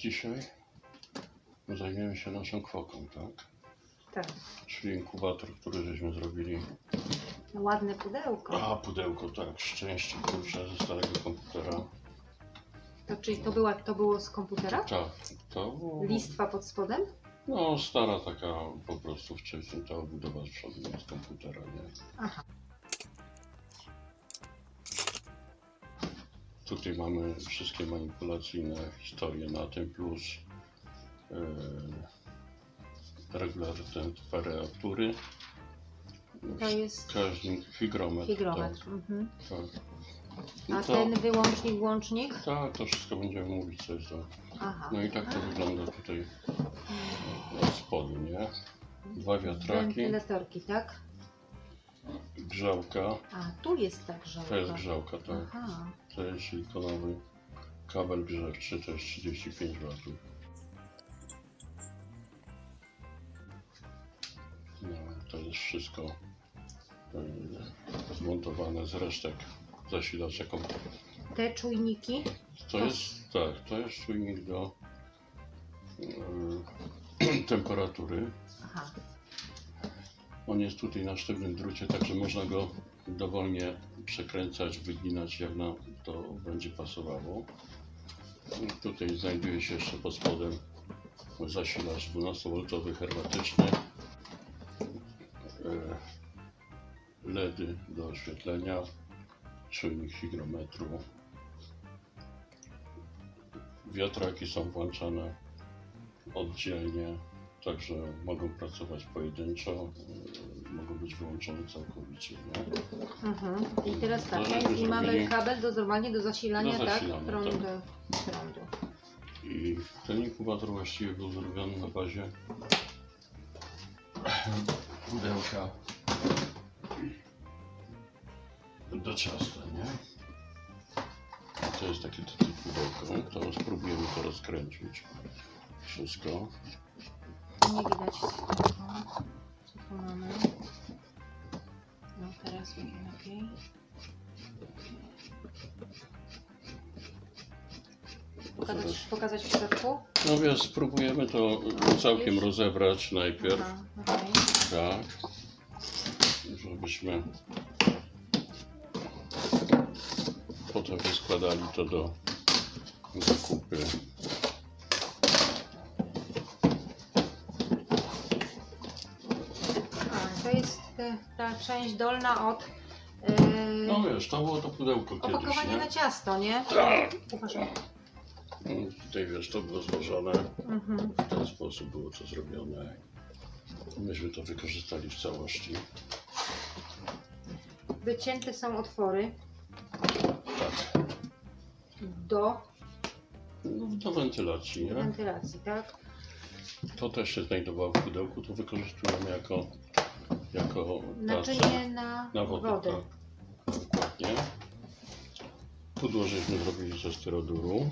dzisiaj zajmiemy się naszą kwoką, tak? Tak. Czyli inkubator, który żeśmy zrobili. No, ładne pudełko. A, pudełko, tak, szczęście kurczę ze starego komputera. To czyli to, była, to było z komputera? Tak, to było, Listwa pod spodem? no stara taka po prostu wcześniej ta obudowa z przodu z komputera, nie? Aha. Tutaj mamy wszystkie manipulacyjne historie na tym plus yy, regulator temperatury. To jest Wskaźnik, hygrometr. hygrometr. Tak, Mhm. tak. A No to, ten wyłącznik, włącznik? tak, to wszystko będziemy mówić coś za. Aha. No i tak to wygląda tutaj od spodu, nie? Dwa wiatraki, Wentylatorki, tak? grzałka. A, tu jest tak grzałka. To jest grzałka, tak. Aha. To jest silikonowy kabel grzewczy, to jest 35 W. No, to jest wszystko e, zmontowane z resztek zasilacza komputera. Te czujniki? To jest, tak, to jest czujnik do e, temperatury. Aha. On jest tutaj na sztywnym drucie, także można go dowolnie przekręcać, wyginać, jak nam to będzie pasowało. Tutaj znajduje się jeszcze pod spodem zasilacz 12V hermetyczny, e, LEDy do oświetlenia, czujnik hygrometru. Wiatraki są włączane oddzielnie, także mogą pracować pojedynczo, mogą być wyłączone całkowicie. Nie? Mhm. I teraz tak, i mamy kabel do normalnie do zasilania, Do tak? zasilania, Prądu. tak. prądu. I ten inkubator właściwie był zrobiony na bazie pudełka do ciasta, nie? To jest takie tutaj pudełko, to spróbujemy to rozkręcić. Wszystko. Nie widać. Pokazać, pokazać w środku? No więc spróbujemy to całkiem rozebrać najpierw. Aha, okej. Tak. Żebyśmy potem wyskładali to do zakupy. A, to jest e, ta część dolna od e, No wiesz, to było to pudełko kiedyś, opakowania nie? na ciasto, nie? Tak. Uważaj. No, Tutaj wiesz, to było złożone. Mhm. W ten sposób było to zrobione. Myśmy to wykorzystali w całości. Wycięte są otwory Tak. do No, do wentylacji, nie? wentylacji, tak? To też się znajdowało w pudełku, to wykorzystujemy jako, jako. Naczynie na, Na wodę, wodę. tak. Dokładnie. Pudło żeśmy zrobili ze styroduru.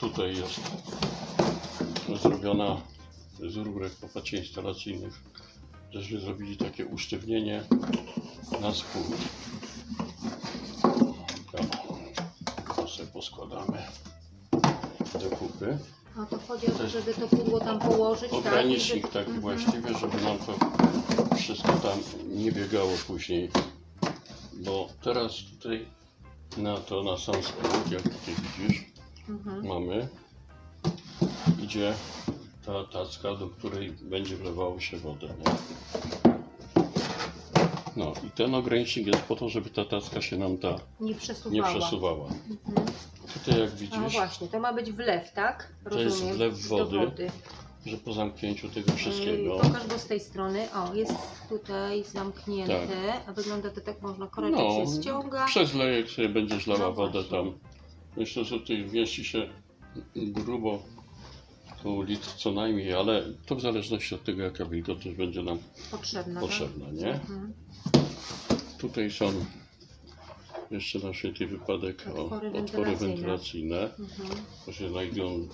Tutaj jest zrobiona z rurek po pacie instalacyjnych. Żeśmy zrobili takie usztywnienie na spód. No, to sobie poskładamy do kupy. A to chodzi o To żeby to pudło tam położyć, tak? Ogranicznik że- taki właściwie, żeby nam to wszystko tam nie biegało później. Bo teraz tutaj na to, na sam spód, jak tutaj widzisz, Mhm. mamy, idzie ta tacka, do której będzie wlewało się wodę. Nie? No i ten ogranicznik jest po to, żeby ta tacka się nam ta Nie nie przesuwała. przesuwała. Mhm. Tutaj jak No widzisz, właśnie, to ma być wlew, tak? To jest wlew wody. Do wody. że po zamknięciu tego wszystkiego, Yy, Pokaż go z tej strony. O, jest tutaj zamknięte. Tak. A wygląda to tak, można koreczek No, się ściąga. Przez lejek sobie będziesz lała No wodę właśnie. tam. Myślę, że tutaj mieści się grubo pół litr co najmniej, ale to w zależności od tego jaka wilgotność będzie nam Potrzebna. potrzebna, Tak? nie? Mhm. Tutaj są jeszcze na wszelki wypadek o, Otwory otwory wentylacyjne. Mhm. To się znajdują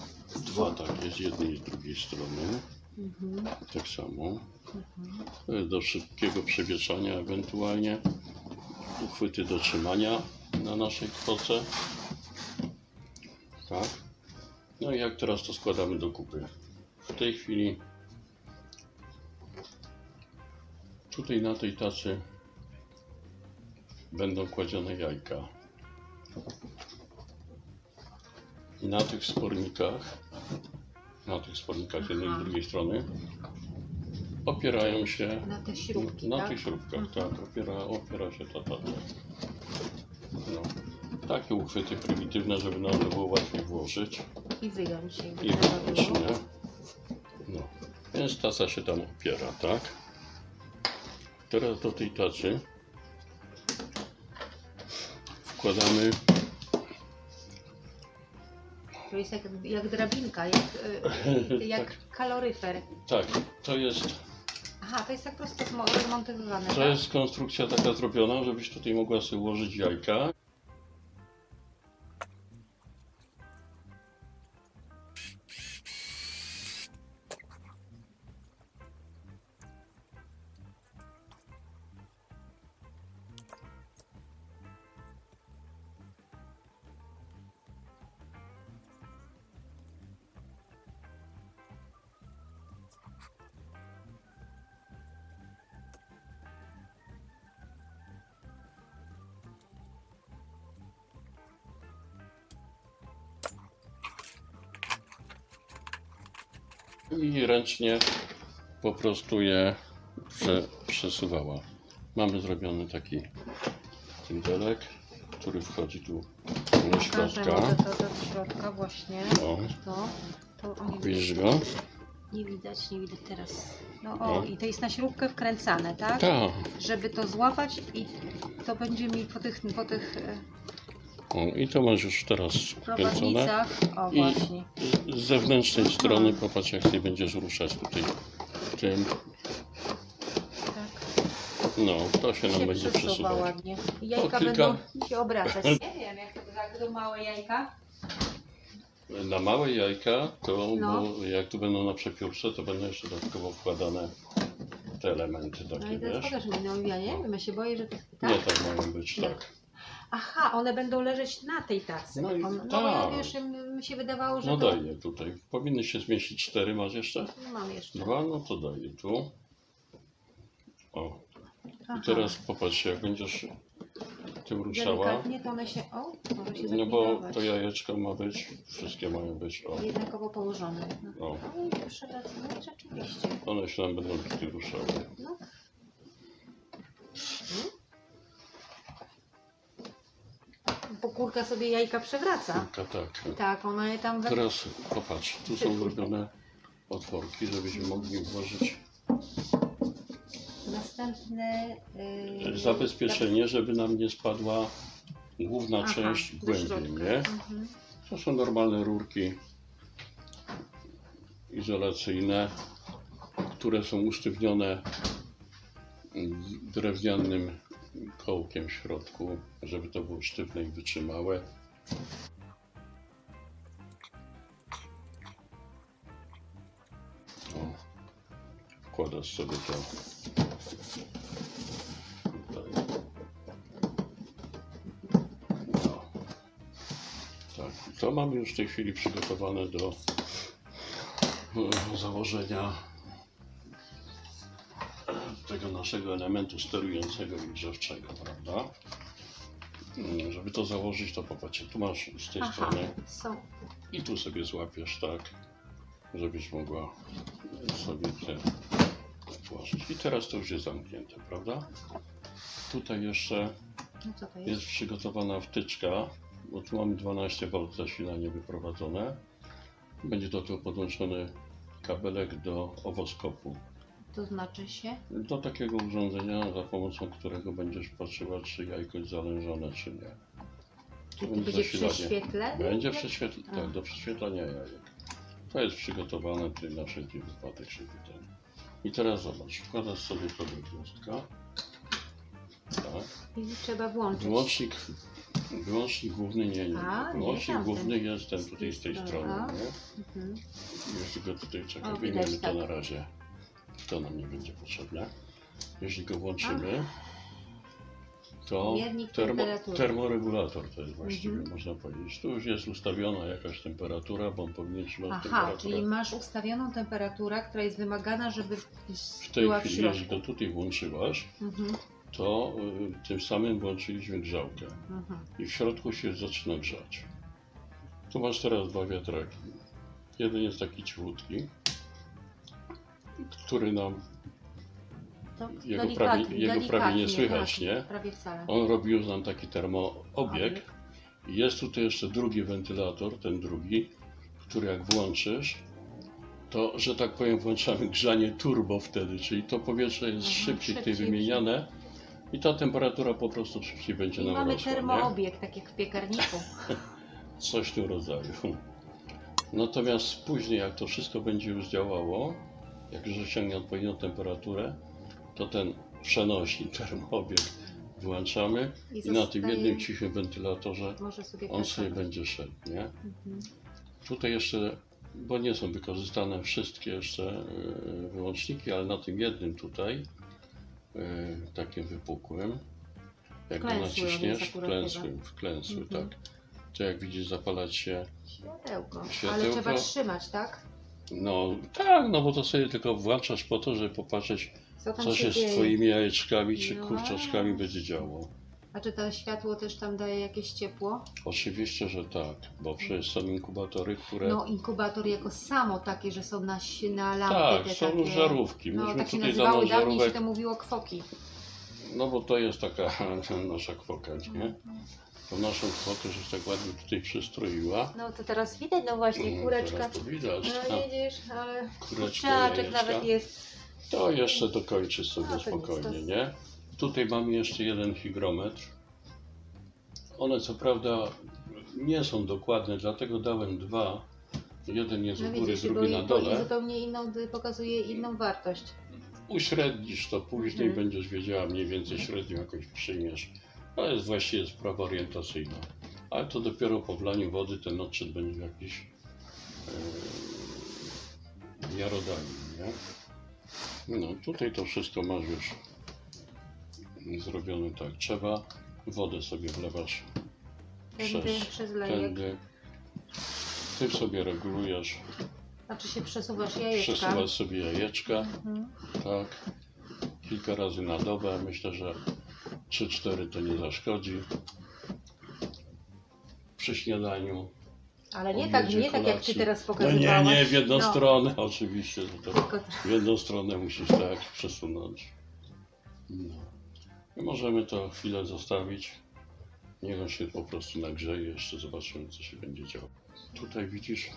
dwa takie z jednej i z drugiej strony. Mhm. Tak samo. Mhm. Jest do szybkiego przewieszania ewentualnie. Uchwyty do trzymania na naszej kwoce. Tak. No i jak teraz to składamy do kupy? W tej chwili tutaj na tej tacy będą kładzione jajka. I na tych spornikach, na tych spornikach jednej i drugiej strony opierają się Na te śrubki, na tak? tych śrubkach, Mhm. tak, opiera, opiera się ta taca. No. Takie uchwyty prymitywne, żeby nam to było łatwiej włożyć I wyjąć i wyjąć, nie? No. Więc taca się tam opiera, tak? Teraz do tej tacy wkładamy To jest jak, jak drabinka, jak, y, jak kaloryfer. tak, to jest, Aha, to jest tak prosto zmo- zmontowywane, to tak? jest konstrukcja taka zrobiona, żebyś tutaj mogła sobie ułożyć jajka. I ręcznie po prostu je prze, przesuwała. Mamy zrobiony taki cygelek, który wchodzi tu do środka. to do środka właśnie. O, To, to o, nie widzisz widać. go? Nie widać, nie widać teraz. No o, i to jest na śrubkę wkręcane, tak? Tak. Żeby to złapać i to będzie mi po tych, po tych O, I to masz już teraz prowadnicach. O, I- właśnie. Z zewnętrznej strony popatrz jak ty będziesz ruszać tutaj tym. Tak. No, to się nam się będzie przesuwa ładnie. I Jajka O, kilka- będą się obracać. Nie wiem, jak to jak to małe jajka. Na małe jajka, to No. bo jak tu będą na przepiórce, to będą jeszcze dodatkowo wkładane te elementy No takie, i teraz wiesz? pokaż mi, no ja nie wiem, ja się boję, że to tak. Nie tak mają być, tak. Aha, one będą leżeć na tej tacy. No i On- no bo ja tak. wiesz, mi się wydawało, że No to... daję tutaj. Powinny się zmieścić cztery, masz jeszcze? Mam jeszcze. Dwa, no to daję tu. O, Aha. i teraz popatrz, jak będziesz tym ruszała, Delikatnie to one się, o, może się no bo to jajeczko ma być, wszystkie mają być, o, Jednakowo położone. No. o. No i proszę bardzo, no rzeczywiście. One się nam będą tutaj ruszały. No. Kurka sobie jajka przewraca. Tylko tak. Tak, ona je tam we... Teraz popatrz, tu są zrobione otworki, żebyśmy mogli włożyć Następne... Yy, zabezpieczenie, żeby nam nie spadła główna Aha, część do głębiej, środka. nie? Mhm. To są normalne rurki izolacyjne, które są usztywnione drewnianym kołkiem w środku, żeby to było sztywne i wytrzymałe. O, wkładasz sobie to tutaj. No. Tak, to mamy już w tej chwili przygotowane do e, założenia naszego elementu sterującego i grzewczego, prawda? Mm, Żeby to założyć, to popatrzcie, tu masz z tej Aha, strony są. i tu sobie złapiesz, tak, żebyś mogła sobie te włożyć. I teraz to już jest zamknięte, prawda? Tutaj jeszcze No co to jest? jest przygotowana wtyczka, bo tu mamy 12 V zasilanie wyprowadzone. Będzie do tego podłączony kabelek do owoskopu. To znaczy się? Do takiego urządzenia, za pomocą którego będziesz patrzyła, czy jajko jest zalężone, czy nie. Czy to będzie zasilanie. prześwietlenie? Będzie prześwietl... A. tak, do prześwietlania jajek. To jest przygotowane tutaj na wszelki wypadek, żeby ten. I teraz zobacz, wkładasz sobie to do gniazdka. Tak. I trzeba włączyć. Wyłącznik, wyłącznik główny nie, nie. A, nie, Wyłącznik tamten. główny jest ten tutaj z tej Dobra. strony. Nie? Mhm. Jeśli go tutaj czekaj, O, wyjmiemy widać, to tak. na razie. To nam nie będzie potrzebne. Jeśli go włączymy, To Miernik termo, temperatury. termoregulator to jest właściwie, Mhm. można powiedzieć. Tu już jest ustawiona jakaś temperatura, bo on powinien trzymać Aha, temperaturę. czyli masz ustawioną temperaturę, która jest wymagana, żeby W tej była w chwili, jeżeli środku. go tutaj włączyłaś, Mhm, to y, tym samym włączyliśmy grzałkę mhm. i w środku się zaczyna grzać. Tu masz teraz dwa wiatraki. Jeden jest taki cichutki, który nam, To Jego delikatnie- prawie- jego prawie nie słychać, nie? Prawie wcale. on robi już nam taki termoobieg. Jest tutaj jeszcze drugi wentylator, ten drugi, który jak włączysz, to, że tak powiem, włączamy grzanie turbo wtedy, czyli to powietrze jest Mhm, szybciej tutaj szybciej. wymieniane i ta temperatura po prostu szybciej będzie I nam mamy rosła, nie? termoobieg, tak jak w piekarniku. Coś w tym rodzaju. Natomiast później, jak to wszystko będzie już działało, jak już osiągnie odpowiednią temperaturę, to ten przenośnik, termoobieg włączamy i na tym jednym cichym wentylatorze sobie on sobie będzie szedł, nie? Mhm. Tutaj jeszcze, bo nie są wykorzystane wszystkie jeszcze y, wyłączniki, ale na tym jednym tutaj, y, takim wypukłym, jak go Wklęsły naciśniesz, jest w akurat klęsłym, w klęsły, Mhm. tak, to jak widzisz zapalać się, Światełko. Ale Światełko. trzeba trzymać, tak? No tak, no bo to sobie tylko włączasz po to, żeby popatrzeć, Co tam co się się z dzieje? twoimi jajeczkami czy No. kurczaczkami będzie działo. A czy to światło też tam daje jakieś ciepło? Oczywiście, że tak, bo przecież są inkubatory, które... No inkubator jako samo takie, że są na, na lampy tak, te są takie... żarówki. No Myśmy tak się tutaj nazywały, dawno dawniej się żarówek to mówiło kwoki. No bo to jest taka nasza kwoka, nie? Mhm. To naszą kwokę, żeś tak ładnie tutaj przystroiła. No to teraz widać, no właśnie, Mm, kureczka. Teraz to widać. No tam widzisz, ale Kureczka, kurczaczek jajeczka. nawet jest. To jeszcze dokończy sobie No, to nic, spokojnie, to- nie? Tutaj mamy jeszcze jeden hygrometr. One co prawda nie są dokładne, dlatego dałem dwa. Jeden jest No u góry, widzisz, bo drugi na i- bo i dole. zupełnie inną, pokazuje inną wartość. Uśrednisz to później, Mhm. będziesz wiedziała mniej więcej średnią jakoś przyjmiesz. To jest właściwie sprawa orientacyjna. Ale to dopiero po wlaniu wody ten odczyt będzie jakiś yy, miarodajny, nie? No tutaj to wszystko masz już zrobione tak. Trzeba wodę sobie wlewasz przez przez tędy. Ty sobie regulujesz, Znaczy się przesuwasz jajeczka. przesuwasz sobie jajeczka. Mhm. Tak. Kilka razy na dobę. Myślę, że 3-4 to nie zaszkodzi. Przy śniadaniu. Ale nie tak, nie tak jak ty teraz No nie, nie, w jedną No, stronę oczywiście. że To Tylko w jedną stronę musisz tak przesunąć. No. I możemy to chwilę zostawić. Niech on się po prostu nagrzeje. Jeszcze zobaczymy, co się będzie działo. Tutaj widzisz,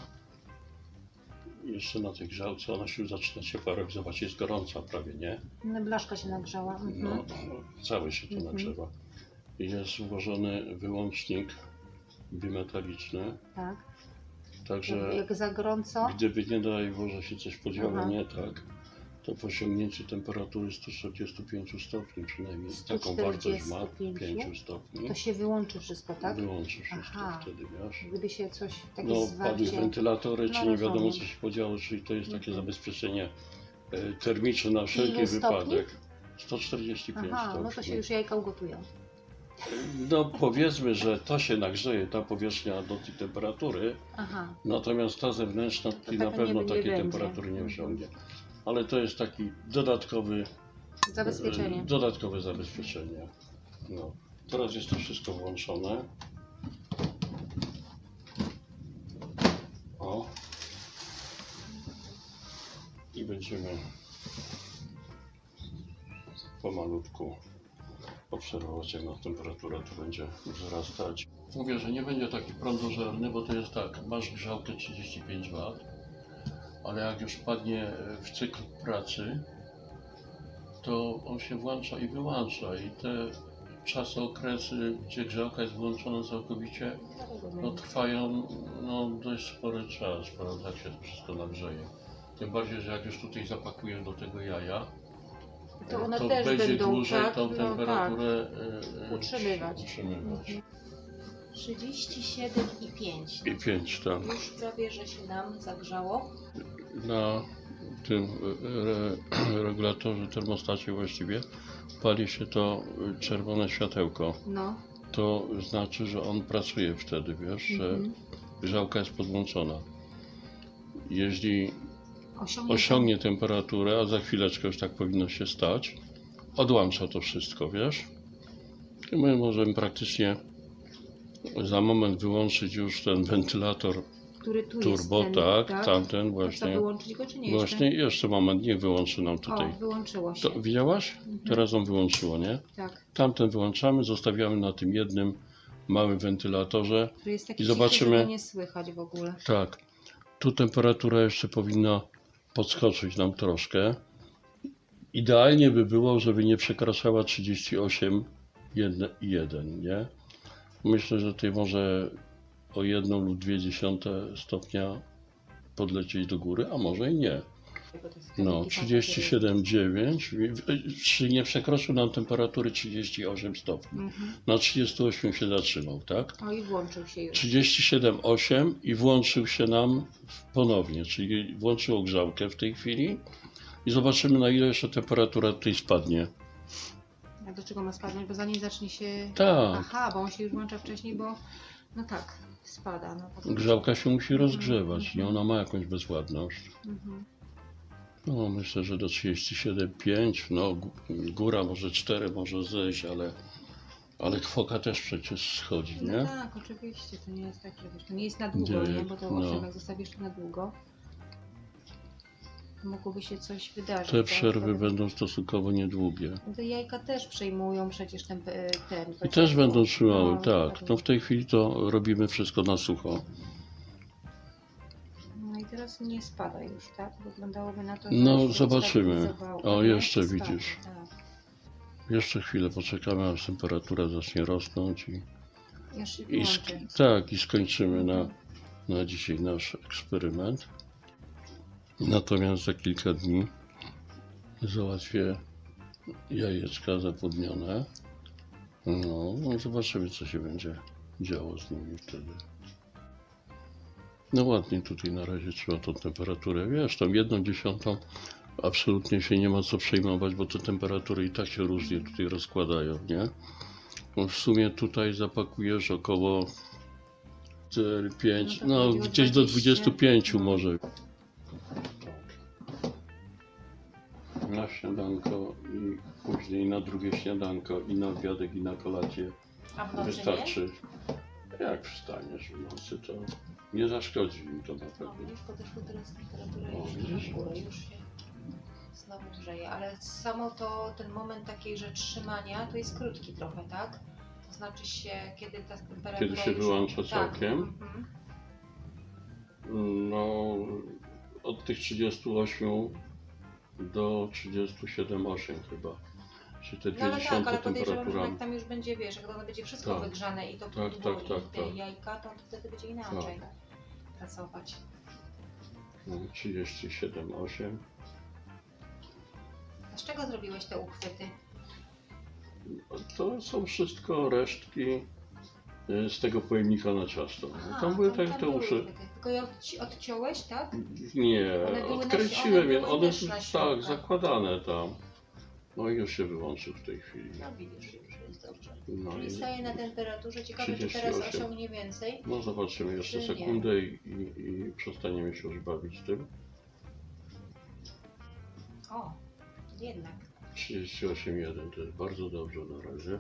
jeszcze na tej grzałce ona się zaczyna ciepła. Zobacz, jest gorąca prawie, nie? no, blaszka się nagrzała. Mhm. No, cały się to Mhm. nagrzewa. Jest włożony wyłącznik bimetaliczny, Tak. także Jak za gorąco. gdyby nie daj Boże się coś podziało Aha. nie tak, to po osiągnięciu temperatury 145 stopni przynajmniej, taką 145? wartość ma, 5 stopni, To się wyłączy wszystko, tak? wyłączy wszystko Aha. wtedy, wiesz. Gdyby się coś takie No, padły zwarcie... wentylatory, No, czy nie wiadomo co się podziało, czyli to jest takie Mhm. zabezpieczenie e, termiczne na wszelki stopni? wypadek. 145 Aha, stopni. no to się już jajka ugotują. No powiedzmy, że to się nagrzeje, ta powierzchnia do tej temperatury, Aha. natomiast ta zewnętrzna taka na pewno nie- nie takiej będzie. temperatury nie Mhm. osiągnie. Ale to jest taki dodatkowy, Zabezpieczenie. e, dodatkowe zabezpieczenie. No. Teraz jest to wszystko włączone. O. I będziemy pomalutku obserwować, jak nas temperatura tu będzie wzrastać. Mówię, że nie będzie taki prądożerny, bo to jest tak, masz grzałkę 35 W, ale jak już wpadnie e, w cykl pracy, to on się włącza i wyłącza i te czasy, okresy, gdzie grzałka jest włączona całkowicie, no, trwają no, dość spory czas, prawda, jak się wszystko nagrzeje. Tym bardziej, że jak już tutaj zapakujesz do tego jaja, To one to też będzie będą, dłużej tak? tą No, temperaturę e, e, Utrzymywać. utrzymywać. Mhm. 37 i 5. I pięć tam. Już prawie, że się nam zagrzało. Na tym re, regulatorze, termostacie właściwie pali się to czerwone światełko. No. To znaczy, że on pracuje wtedy, wiesz, że Mhm. grzałka jest podłączona. Jeśli Osiągnie, osiągnie temperaturę, a za chwileczkę już tak powinno się stać, odłącza to wszystko, wiesz? I my możemy praktycznie za moment wyłączyć już ten wentylator który tu turbo, jest ten, tak, tamten To co, właśnie. wyłączyć go czy nie Właśnie jeszcze moment, niech wyłączy nam jeszcze? tutaj. O, wyłączyło się. To, widziałaś? Mhm. Teraz on wyłączyło, nie? Tak, Tamten wyłączamy, zostawiamy na tym jednym małym wentylatorze. który jest taki I cichy, zobaczymy- go nie słychać w ogóle. Tak. Tu temperatura jeszcze powinna podskoczyć nam troszkę. Idealnie by było, żeby nie przekraczała 38,1, nie? Myślę, że tutaj może o 1 lub 2 dziesiąte stopnia podlecieć do góry, a może i nie. No, taki 37,9, czyli nie przekroczył nam temperatury 38 stopni. Mhm. Na 38 się zatrzymał, tak? O i włączył się już. 37,8 i włączył się nam ponownie, czyli włączył grzałkę w tej chwili i zobaczymy na ile jeszcze temperatura tutaj spadnie. A do czego ma spadnąć? Bo zanim zacznie się... Tak, Aha, bo on się już włącza wcześniej, bo... No tak, spada. No, po prostu. grzałka się musi rozgrzewać, nie? Ona ma jakąś bezładność. Mhm. No myślę, że do 37,5, no gó- góra może 4 może zejść, ale, ale kwoka też przecież schodzi, No nie? tak, oczywiście, to nie jest tak, że wiesz, to nie jest na długo, Gdzie- nie? Bo to no. owszem, jak zostawisz to na długo, mogłoby się coś wydarzyć. Te tak? przerwy będą stosunkowo niedługie. Te jajka też przejmują przecież ten, e, ten I też będą trzymały, No, tak. No w tej chwili to robimy wszystko na sucho. No i teraz nie spada już, tak? Wyglądałoby na to, że No, się zobaczymy. ustabilizowało. O, Nie, jeszcze spada, widzisz. Tak. Jeszcze chwilę poczekamy, aż temperatura zacznie rosnąć i, Już i sk- tak, i skończymy na, na dzisiaj nasz eksperyment. Natomiast za kilka dni załatwię jajeczka zapłodnione. No, no zobaczymy, co się będzie działo z nimi wtedy. No ładnie tutaj na razie trzyma tą temperaturę. Wiesz, tam jedną dziesiątą absolutnie się nie ma co przejmować, bo te temperatury i tak się różnie tutaj rozkładają, nie? No w sumie tutaj zapakujesz około 4, 5, No no gdzieś do 20, 25 no. może. Na śniadanko i później na drugie śniadanko i na obiadek i na kolację A w nocy wystarczy. Jak wstaniesz w nocy, to nie zaszkodzi mi to na nie? No, pewno. widzisz, podeszła teraz temperatura O, już widzisz? w górę, już się znowu grzeje, ale samo to, ten moment takiej, że trzymania, to jest krótki trochę, tak? To znaczy się, kiedy ta temperatura Kiedy się już... wyłącza tak, całkiem? mhm. No, od tych 38 do 37,8 chyba. Czy te No ale 20 tak, ale podejrzewam, że temperatura. jak tam już będzie, wiesz, jak ono będzie wszystko Tak. wygrzane i to Tak, pudło tak, i tak, te tak. jajka, to wtedy będzie inaczej pracować. No, 37,8. A z czego zrobiłeś te uchwyty? To są wszystko resztki z tego pojemnika na ciasto. Aha, tam były tak te były uszy. Tylko je odci- odciąłeś, tak? Nie, One były na- odkręciłem one je, były one też na tak środkach. zakładane tam. No i już się wyłączył w tej chwili. No widzisz, już jest dobrze. No Czyli i staje na temperaturze, ciekawe czy teraz 38. osiągnie więcej. no zobaczymy jeszcze Czy nie? sekundę i, i, i przestaniemy się już bawić tym. O, jednak. 38,1 to jest bardzo dobrze na razie.